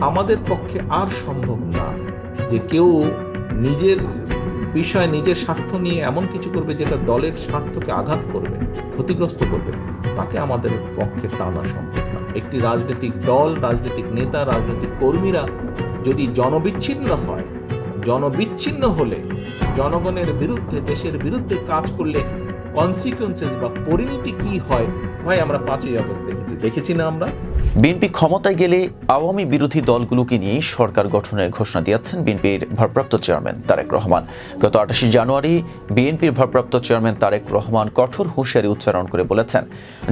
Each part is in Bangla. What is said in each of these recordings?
আমাদের পক্ষে আর সম্ভব না যে কেউ নিজের বিষয়, নিজের স্বার্থ নিয়ে এমন কিছু করবে যেটা দলের স্বার্থকে আঘাত করবে, ক্ষতিগ্রস্ত করবে। তাকে আমাদের পক্ষে টানা সম্ভব না। একটি রাজনৈতিক দল, রাজনৈতিক নেতা, রাজনৈতিক কর্মীরা যদি জনবিচ্ছিন্ন হয়, জনবিচ্ছিন্ন হলে, জনগণের বিরুদ্ধে, দেশের বিরুদ্ধে কাজ করলে কনসিকুয়েন্সেস বা পরিণতি কি হয় ভাই, আমরা পাঁচই আগস্ট দেখেছি। দেখেছি না আমরা? বিএনপি ক্ষমতায় গেলে আওয়ামী বিরোধী দলগুলোকে নিয়ে সরকার গঠনের ঘোষণা দিয়েছেন বিএনপির ভারপ্রাপ্ত চেয়ারম্যান তারেক রহমান। গত আটাশে জানুয়ারি বিএনপির ভারপ্রাপ্ত চেয়ারম্যান তারেক রহমান কঠোর হুঁশিয়ারি উচ্চারণ করে বলেছেন,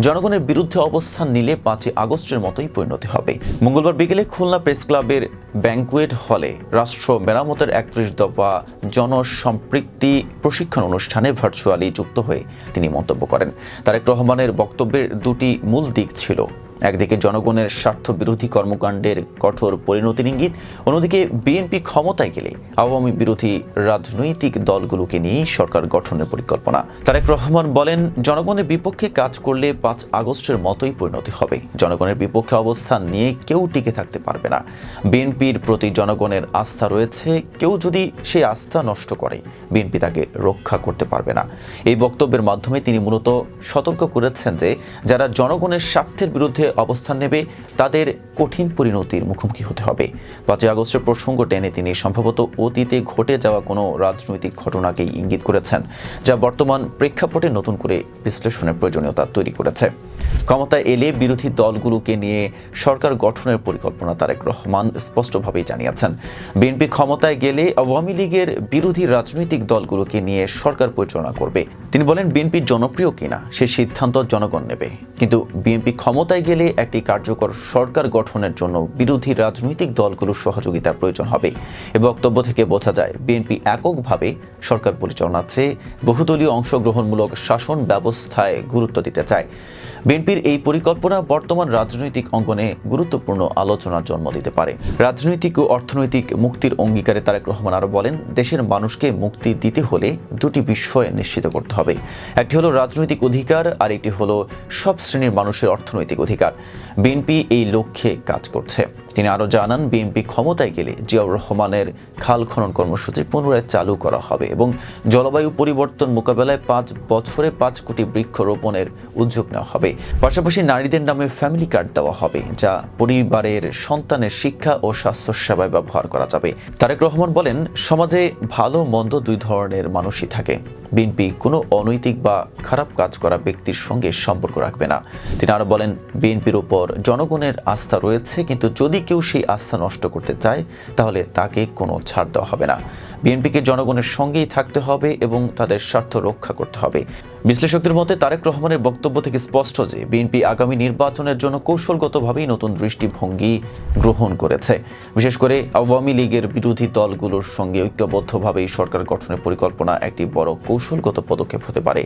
জনগণের বিরুদ্ধে অবস্থান নিলে পাঁচই আগস্টের মতোই পরিণতি হবে। মঙ্গলবার বিকেলে খুলনা প্রেস ক্লাবের ব্যাংকুয়েট হলে রাষ্ট্র মেরামতের একত্রিশ দফা জনসম্পৃক্তি প্রশিক্ষণ অনুষ্ঠানে ভার্চুয়ালি যুক্ত হয়ে তিনি মন্তব্য করেন। তারেক রহমানের বক্তব্যের দুটি মূল দিক ছিল। একদিকে জনগণের স্বার্থ বিরোধী কর্মকাণ্ডের কঠোর পরিণতির ইঙ্গিত, অন্যদিকে বিএনপি ক্ষমতায় গেলে আওয়ামী বিরোধী রাজনৈতিক দলগুলোকে নিয়ে সরকার গঠনের পরিকল্পনা। তারেক রহমান বলেন, জনগণের বিপক্ষে কাজ করলে পাঁচ আগস্টের মতোই পরিণতি হবে। জনগণের বিপক্ষে অবস্থান নিয়ে কেউ টিকে থাকতে পারবে না। বিএনপির প্রতি জনগণের আস্থা রয়েছে, কেউ যদি সেই আস্থা নষ্ট করে, বিএনপি তাকে রক্ষা করতে পারবে না। এই বক্তব্যের মাধ্যমে তিনি মূলত সতর্ক করেছেন যে, যারা জনগণের স্বার্থের বিরুদ্ধে অবস্থান নেবে, তাদের কঠিন পরিণতির মুখোমুখি হতে হবে। পাঁচই আগস্টের প্রসঙ্গ টেনে তিনি সম্ভবত অতীতে ঘটে যাওয়া কোনো রাজনৈতিক ঘটনাকেই ইঙ্গিত করেছেন, যা বর্তমান প্রেক্ষাপটে নতুন করে বিশ্লেষণের প্রয়োজনীয়তা তৈরি করেছে। ক্ষমতায় এলে বিরোধী দলগুলোকে নিয়ে সরকার গঠনের পরিকল্পনা তারেক রহমান স্পষ্টভাবেই জানিয়েছেন। বিএনপি ক্ষমতায় গেলে আওয়ামী লীগের বিরোধী রাজনৈতিক দলগুলোকে নিয়ে সরকার পরিচালনা করবে। তিনি বলেন, বিএনপি জনপ্রিয় কিনা সে সিদ্ধান্ত জনগণ নেবে। কিন্তু বিএনপি ক্ষমতায় গেলে একটি কার্যকর সরকার গঠনের জন্য বিরোধী রাজনৈতিক দলগুলোর সহযোগিতার প্রয়োজন হবে। এ বক্তব্য থেকে বোঝা যায়, বিএনপি এককভাবে সরকার পরিচালনার চেয়ে বহুদলীয় অংশগ্রহণমূলক শাসন ব্যবস্থায় গুরুত্ব দিতে চায়। বিএনপির এই পরিকল্পনা বর্তমান রাজনৈতিক অঙ্গনে গুরুত্বপূর্ণ আলোচনার জন্ম দিতে পারে। রাজনৈতিক ও অর্থনৈতিক মুক্তির অঙ্গীকারে তারেক রহমান আরও বলেন, দেশের মানুষকে মুক্তি দিতে হলে দুটি বিষয় নিশ্চিত করতে হবে। একটি হলো রাজনৈতিক অধিকার, আর একটি হলো সব শ্রেণির মানুষের অর্থনৈতিক অধিকার। বিএনপি এই লক্ষ্যে কাজ করছে। তিনি আরও জানান, বিএনপি ক্ষমতায় গেলে জিয়াউর রহমানের খাল খনন কর্মসূচি পুনরায় চালু করা হবে এবং জলবায়ু পরিবর্তন মোকাবেলায় পাঁচ বছরে পাঁচ কোটি বৃক্ষ রোপণের উদ্যোগ নেওয়া হবে। পাশাপাশি নারীদের নামে ফ্যামিলি কার্ড দেওয়া হবে, যা পরিবারের সন্তানের শিক্ষা ও স্বাস্থ্য সেবায় ব্যবহার করা যাবে। তারেক রহমান বলেন, সমাজে ভালো মন্দ দুই ধরনের মানুষই থাকে। বিএনপি কোনো অনৈতিক বা খারাপ কাজ করা ব্যক্তির সঙ্গে সম্পর্ক রাখবে না। তিনি আরও বলেন, বিএনপির ওপর জনগণের আস্থা রয়েছে, কিন্তু যদি কেউ সেই আস্থা নষ্ট করতে চায়, তাহলে তাকে কোনো ছাড় দেওয়া হবে না। বিএনপিকে জনগণের সঙ্গেই থাকতে হবে এবং তাদের স্বার্থ রক্ষা করতে হবে। বিশ্লেষকদের মতে, তারেক রহমানের বক্তব্য থেকে স্পষ্ট যে, বিএনপি আগামী নির্বাচনের জন্য কৌশলগতভাবেই নতুন দৃষ্টিভঙ্গি গ্রহণ করেছে। বিশেষ করে আওয়ামী লীগের বিরোধী দলগুলোর সঙ্গে ঐক্যবদ্ধভাবেই সরকার গঠনের পরিকল্পনা একটি বড় কৌশলগত পদক্ষেপ হতে পারে।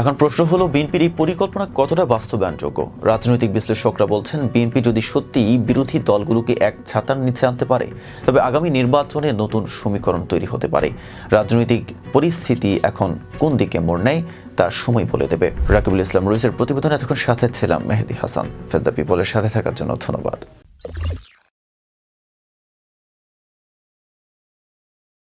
এখন প্রশ্ন হলো, বিএনপির এই পরিকল্পনা কতটা বাস্তবায়নযোগ্য? রাজনৈতিক বিশ্লেষকরা বলছেন, বিএনপি যদি সত্যিই বিরোধী দলগুলোকে এক ছাতার নিচে আনতে পারে, তবে আগামী নির্বাচনে নতুন সমীকরণ তৈরি হতে পারে। রাজনৈতিক পরিস্থিতি এখন কোন দিকে মোড় নেয়, তা সময় বলে দেবে। রাকিবুল ইসলাম রুইসের প্রতিবেদন, এতক্ষণ সাথে ছিলাম মেহেদি হাসান। ফেজদা পিপলের সাথে থাকার জন্য ধন্যবাদ।